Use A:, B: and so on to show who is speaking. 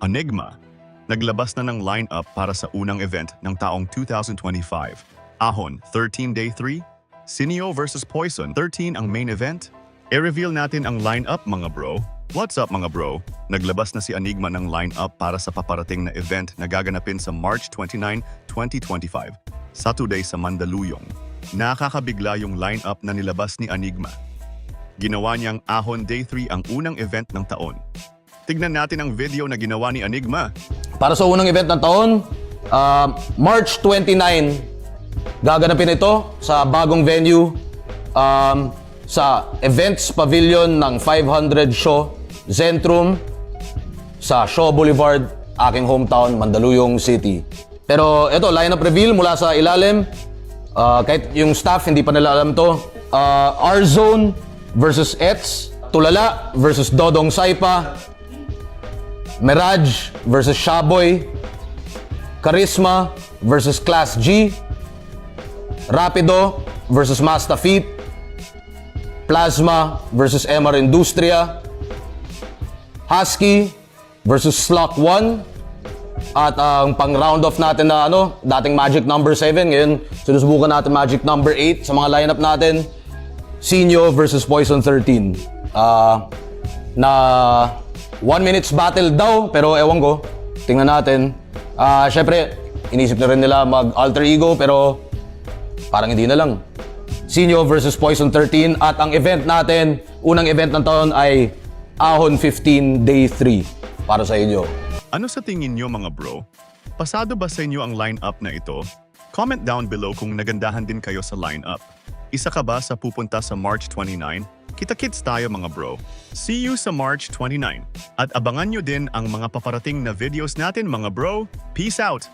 A: Enigma, naglabas na ng lineup para sa unang event ng taong 2025. Ahon, 13 Day 3, Sinio versus Poison, 13 ang main event. I-reveal natin ang lineup mga bro. What's up mga bro? Naglabas na si Enigma ng lineup para sa paparating na event na gaganapin sa March 29, 2025, Saturday sa Mandaluyong. Nakakabigla yung lineup na nilabas ni Enigma. Ginawa niyang Ahon Day 3 ang unang event ng taon. Tignan natin ang video na ginawa ni Enigma.
B: Para sa unang event ng taon, ah, March 29, gaganapin ito sa bagong venue um, sa Events Pavilion ng 500 Shaw Zentrum sa Shaw Boulevard, aking hometown, Mandaluyong City. Pero ito, lineup reveal mula sa ilalim. Ah, kahit yung staff hindi pa nila alam to. Ah, R-Zone versus Ets. Tulala versus Dodong Saipa. Mirage versus Shaboy, Charisma versus Class G, Rapido versus Mastafit, Plasma versus MR Industria, Husky versus Slock 1, at ang pang round off natin na ano, dating magic number 7, ngayon sinusubukan natin magic number 8 sa mga lineup natin. Sinyo versus Poison 13. Ah, na one minutes battle daw, pero ewan ko. Tingnan natin. Ah, syempre, inisip na rin nila mag alter ego, pero parang hindi na lang. Sinyo versus Poison 13 at ang event natin, unang event ng taon ay Ahon 15 Day 3 para sa inyo.
A: Ano sa tingin niyo mga bro? Pasado ba sa inyo ang lineup na ito? Comment down below kung nagandahan din kayo sa lineup. Isa ka ba sa pupunta sa March 29? Kita-kits tayo mga bro. See you sa March 29. At abangan nyo din ang mga paparating na videos natin mga bro. Peace out!